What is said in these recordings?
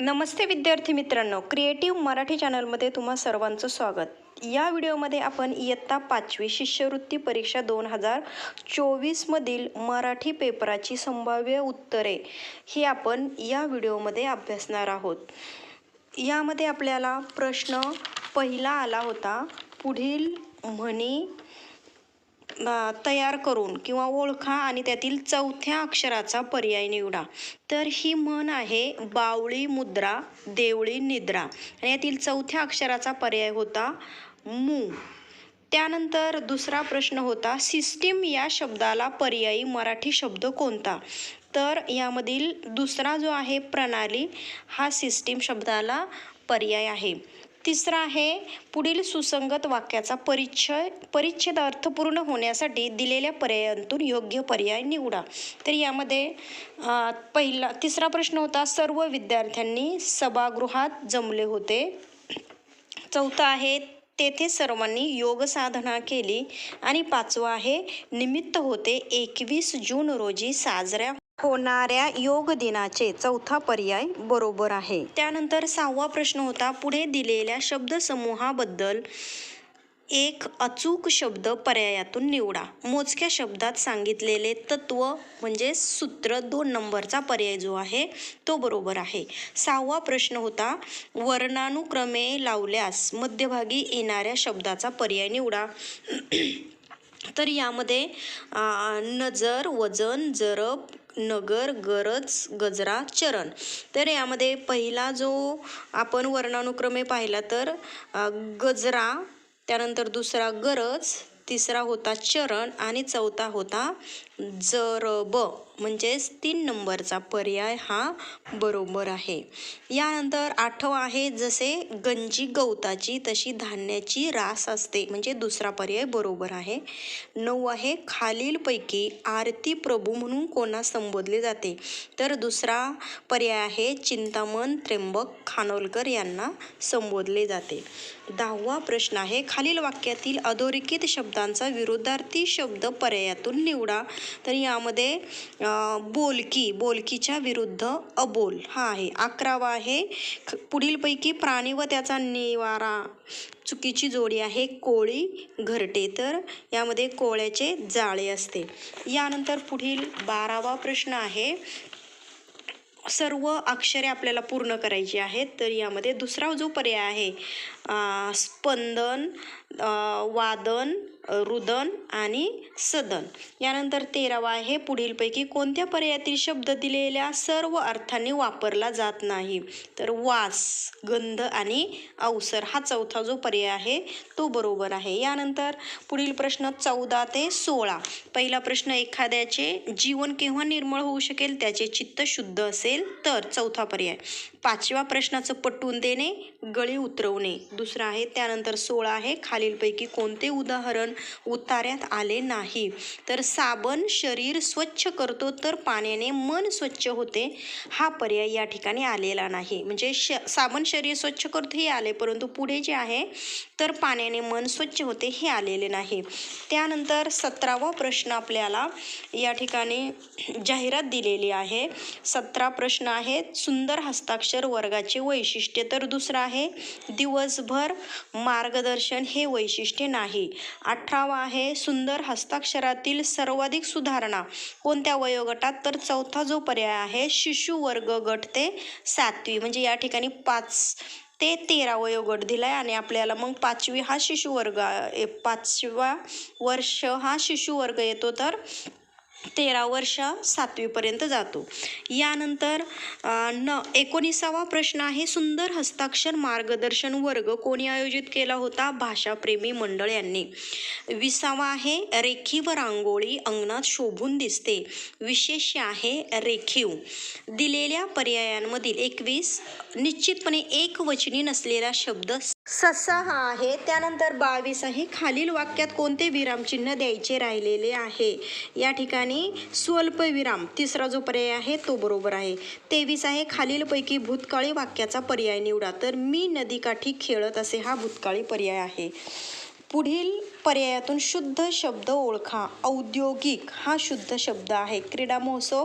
नमस्ते विद्यार्थी मित्रांनो. क्रिएटिव्ह मराठी चॅनलमध्ये तुम्हा सर्वांचं स्वागत. या व्हिडिओमध्ये आपण इयत्ता पाचवी शिष्यवृत्ती परीक्षा दोन हजार चोवीसमधील मराठी पेपराची संभाव्य उत्तरे ही आपण या व्हिडिओमध्ये अभ्यासणार आहोत. यामध्ये आपल्याला प्रश्न पहिला आला होता पुढील म्हणी तयार करून किंवा ओळखा आणि त्यातील चौथ्या अक्षराचा पर्याय निवडा. तर ही म्हण आहे बावळी मुद्रा देवळी निद्रा. आणि यातील चौथ्या अक्षराचा पर्याय होता मू. त्यानंतर दुसरा प्रश्न होता सिस्टीम या शब्दाला पर्यायी मराठी शब्द कोणता? तर यामधील दुसरा जो आहे प्रणाली हा सिस्टीम शब्दाला पर्याय आहे. तिसरा आहे पुढील सुसंगत वाक्याचा परिचय परिच्छेद अर्थपूर्ण होण्यासाठी दिलेल्या पर्यायांतून योग्य पर्याय निवडा. तर यामध्ये पहिला तिसरा प्रश्न होता सर्व विद्यार्थ्यांनी सभागृहात जमले होते. चौथा आहे तेथे सर्वांनी योग साधना केली. आणि पाचवा आहे निमित्त होते एकवीस जून रोजी साजऱ्या होणाऱ्या योग दिनाचे चौथा पर्याय बरोबर आहे. त्यानंतर सहावा प्रश्न होता पुढे दिलेल्या शब्दसमूहाबद्दल एक अचूक शब्द पर्यायातून निवडा. मोजक्या शब्दात सांगितलेले तत्व म्हणजे सूत्र दोन नंबरचा पर्याय जो आहे तो बरोबर आहे. सहावा प्रश्न होता वर्णानुक्रमे लावल्यास मध्यभागी येणाऱ्या शब्दाचा पर्याय निवडा. तर यामध्ये नजर वजन जरब नगर गरज गजरा चरण. तर यामध्ये पहिला जो आपण वर्णानुक्रमे पाहिला तर गजरा त्यानंतर दुसरा गरज तिसरा होता चरण आणि चौथा होता जरब. म्हणजेच तीन नंबरचा पर्याय हा बरोबर आहे. यानंतर आठवा आहे जसे गंजी गवताची तशी धान्याची रास असते म्हणजे दुसरा पर्याय बरोबर आहे. नऊ आहे खालीलपैकी आरती प्रभू म्हणून कोणास संबोधले जाते? तर दुसरा पर्याय आहे चिंतामण त्र्यंबक खानोलकर यांना संबोधले जाते. दहावा प्रश्न आहे खालील वाक्यातील अधोरेखित शब्दांचा विरोधार्थी शब्द पर्यायातून निवडा. तर यामध्ये बोलकी बोलकीच्या विरुद्ध अबोल. हा आहे. अकरावा आहे. ख- पुढीलपैकी प्राणी व त्याचा निवारा. चुकीची जोडी आहे. कोळी घरटे. तर यामध्ये कोळ्याचे जाळे असते. यानंतर पुढील बारावा प्रश्न आहे. सर्व अक्षरे आपल्याला पूर्ण करायची आहेत. तर यामध्ये दुसरा जो पर्याय आहे स्पंदन वादन रुदन आणि सदन. यानंतर तेरावा आहे पुढीलपैकी कोणत्या पर्यायातील शब्द दिलेल्या सर्व अर्थांनी वापरला जात नाही? तर वास गंध आणि अवसर हा चौथा जो पर्याय आहे तो बरोबर आहे. यानंतर पुढील प्रश्न चौदा ते सोळा. पहिला प्रश्न एखाद्याचे जीवन केव्हा निर्मळ होऊ शकेल? त्याचे चित्त शुद्ध असेल तर चौथा पर्याय. पाचव्या प्रश्नाचं पटवून देणे गळी उतरवणे. दुसरा आहे त्यानंतर सोळा आहे खालीलपैकी कोणते उदाहरण उतार्यात आले नाही. तर साबण शरीर स्वच्छ करतो तर पाण्याने मन स्वच्छ होते. हा पर्याय या ठिकाणी आलेला नाही. म्हणजे श साबण शरीर स्वच्छ करतो हे आले परंतु पुढे जे आहे तर पाण्याने मन स्वच्छ होते हे आलेले नाही. त्यानंतर सतरावा प्रश्न आपल्याला या ठिकाणी जाहिरात दिलेली आहे. सतरा प्रश्न आहेत. सुंदर हस्ताक्षर वर्गाचे वैशिष्ट्य तर दुसरं आहे. दिवसभर मार्गदर्शन हे वैशिष्ट्य नाही. अठरावा आहे सुंदर हस्ताक्षरातील सर्वाधिक सुधारणा. कोणत्या वयोगटात? तर चौथा जो पर्याय आहे शिशुवर्ग गट ते सातवी. म्हणजे या ठिकाणी पाच ते तेरा वयोगट दिला आहे आणि आपल्याला मग पाचवी हा शिशुवर्ग पाचवा वर्ष हा शिशुवर्ग येतो. तर तेरा वर्ष सातवीपर्यंत जातो. यानंतर न एकोणीसावा प्रश्न आहे सुंदर हस्ताक्षर मार्गदर्शन वर्ग कोणी आयोजित केला होता? भाषाप्रेमी मंडळ यांनी. विसावा आहे रेखीव रांगोळी अंगणात शोभून दिसते. विशेष आहे रेखीव. दिलेल्या पर्यायांमधील एकवीस निश्चितपणे एक वचनी नसलेला शब्द ससा हा आहे. त्यानंतर बावीस आहे. खालील वाक्यात कोणते विरामचिन्ह द्यायचे राहिलेले आहे? या ठिकाणी स्वल्प विराम तिसरा जो पर्याय आहे तो बरोबर आहे. तेवीस आहे. खालीलपैकी भूतकाळी वाक्याचा पर्याय निवडा. तर मी नदीकाठी खेळत असे हा भूतकाळी पर्याय आहे. पुढील पर्यायातून शुद्ध शब्द ओळखा. औद्योगिक हा शुद्ध शब्द आहे. क्रीडा महोत्सव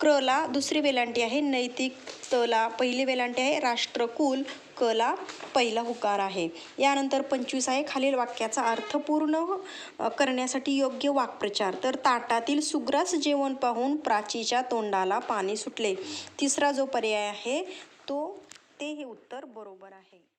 क्रला दुसरी वेलांटी आहे नैतिक तला पहिली वेलांटी आहे राष्ट्रकुल कला पहिला हुकार आहे. यानंतर पंचवीस आहे खालील वाक्याचा अर्थ पूर्ण करण्यासाठी योग्य वाक्प्रचार. तर ताटातील सुग्रास जेवण पाहून प्राचीच्या तोंडाला पाणी सुटले. तिसरा जो पर्याय आहे तो ते हे उत्तर बरोबर आहे.